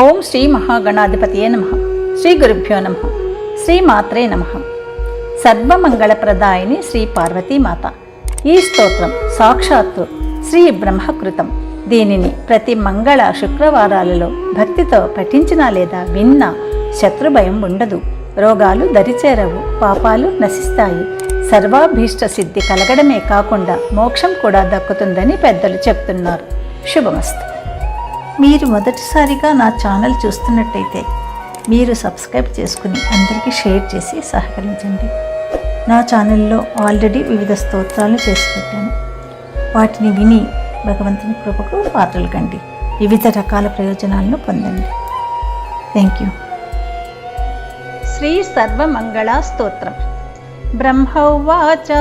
ఓం శ్రీ మహాగణాధిపతియే నమ. శ్రీ గురుభ్యో నమ. శ్రీ మాత్రే నమ. సర్వమంగళప్రదాయిని శ్రీ పార్వతీమాత ఈ స్తోత్రం సాక్షాత్తు శ్రీ బ్రహ్మకృతం. దీనిని ప్రతి మంగళ శుక్రవారాలలో భక్తితో పఠించినా లేదా విన్నా శత్రుభయం ఉండదు. రోగాలు దరిచేరవు పాపాలు నశిస్తాయి. సర్వాభీష్ట సిద్ధి కలగడమే కాకుండా మోక్షం కూడా దక్కుతుందని పెద్దలు చెప్తున్నారు. శుభమస్తు. మీరు మొదటిసారిగా నా ఛానల్ చూస్తున్నట్టయితే మీరు సబ్స్క్రైబ్ చేసుకుని అందరికీ షేర్ చేసి సహకరించండి. నా ఛానల్లో ఆల్రెడీ వివిధ స్తోత్రాలు చేసి పెట్టాను. వాటిని విని భగవంతుని కృపకు పాత్రలు కండి. వివిధ రకాల ప్రయోజనాలను పొందండి. థ్యాంక్ యూ శ్రీ సర్వమంగళ స్తోత్రం. బ్రహ్మవాచ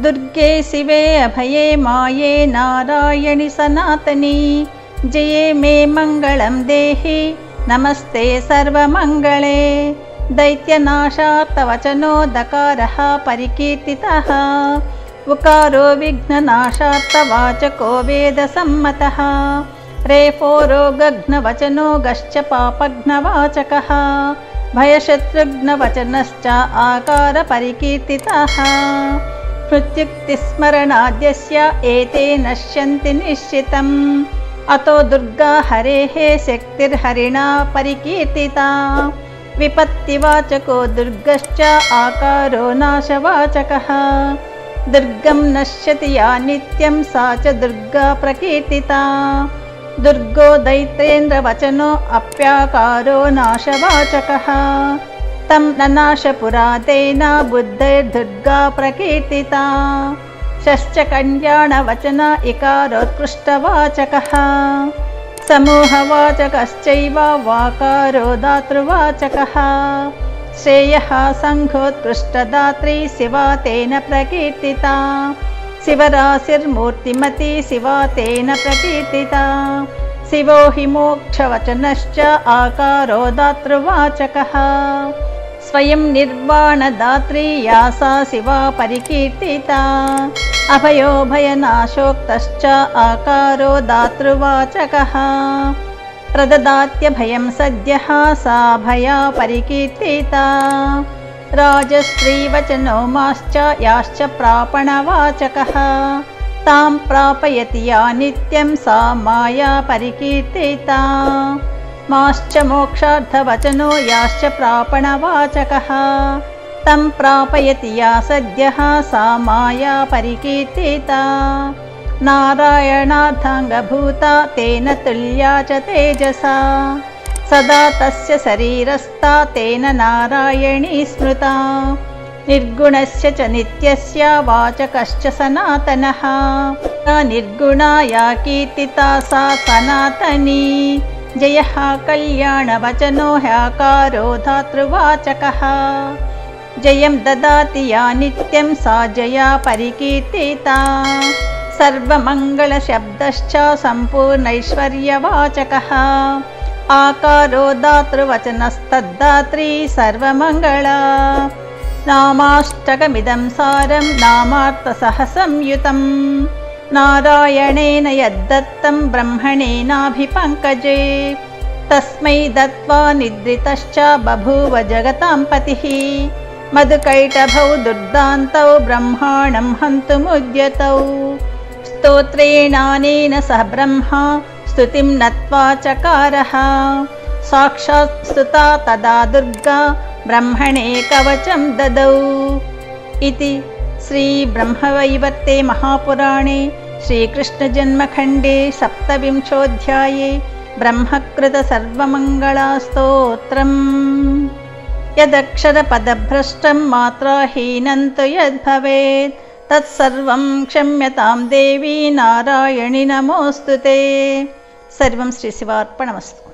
దుర్గే శివే అభయే మాయే నారాయణి సనాతని. जये मे मङ्गलं देहि नमस्ते सर्वमङ्गले। दैत्यनाशार्थवचनोदकारः परिकीर्तितः। उकारो विघ्ननाशार्थवाचको वेदसम्मतः। रेफोरोगघ्नवचनोगश्च पापघ्नवाचकः। भयशत्रुघ्नवचनश्च आकारपरिकीर्तितः मृत्युक्तिस्मरणाद्यस्य एते नश्यन्ति निश्चितम्। अतो दुर्गा हरेः शक्तिर्हरिणा परिकीर्तिता। विपत्तिवाचको दुर्गश्च आकारो नाशवाचकः। दुर्गं नश्यति या नित्यं सा च दुर्गा प्रकीर्तिता। दुर्गो दैत्रेन्द्रवचनो अप्याकारो नाशवाचकः। तं ननाशपुरातेन बुद्धैर्दुर्गा प्रकीर्तिता शश्च कल्याणवचन इकारोत्कृष्टवाचकः समूहवाचकश्चैव वाकारो दातृवाचकः श्रेयः सङ्घोत्कृष्टदात्री शिवा तेन प्रकीर्तिता शिवराशिर्मूर्तिमती शिवा तेन प्रकीर्तिता शिवो हि मोक्षवचनश्च आकारो दातृवाचकः स्वयं निर्वाणदात्री या सा शिवा परिकीर्तिता अभयो भयनाशोक्तश्च आकारो दातृवाचकः प्रददात्यभयं सद्यः सा भया परिकीर्तिता राजस्त्रीवचनो माश्च याश्च प्रापणवाचकः तां प्रापयति या नित्यं सा माया परिकीर्तिता माश्च मोक्षार्थवचनो याश्च प्रापणवाचकः। तं प्रापयति या सद्यः सा माया परिकीर्तिता। नारायणार्थाङ्गभूता तेन तुल्या च तेजसा। सदा तस्य शरीरस्था तेन नारायणी स्मृता। निर्गुणस्य च नित्यस्य वाचकश्च सनातनः। निर्गुणा या कीर्तिता सा सनातनी जयः कल्याणवचनो ह्याकारो धातृवाचकः जयं ददाति या नित्यं सा जया परिकीर्तिता। सर्वमङ्गलशब्दश्च सम्पूर्णैश्वर्यवाचकः। आकारो दातृवचनस्तद्दात्री सर्वमङ्गला। नामाष्टकमिदं सारं नामार्थसहसंयुतं नारायणेन यद्दत्तं ब्रह्मणेनाभिपङ्कजे तस्मै दत्त्वा निद्रितश्च बभूव जगतां पतिः मधुकैटभौ दुर्दान्तौ ब्रह्माणं हन्तुमुद्यतौ स्तोत्रेणानेन सह ब्रह्मा स्तुतिं नत्वा चकारः साक्षात् स्तुता तदा दुर्गा ब्रह्मणे कवचं ददौ इति श्रीब्रह्मवैवर्ते महापुराणे श्रीकृष्णजन्मखण्डे सप्तविंशोऽध्याये ब्रह्मकृतसर्वमङ्गलास्तोत्रम्। यदक्षरपदभ्रष्टं मात्राहीनं तु यद्भवेत् तत्सर्वं क्षम्यतां देवी नारायणि नमोऽस्तु ते। सर्वं श्रीशिवार्पणमस्तु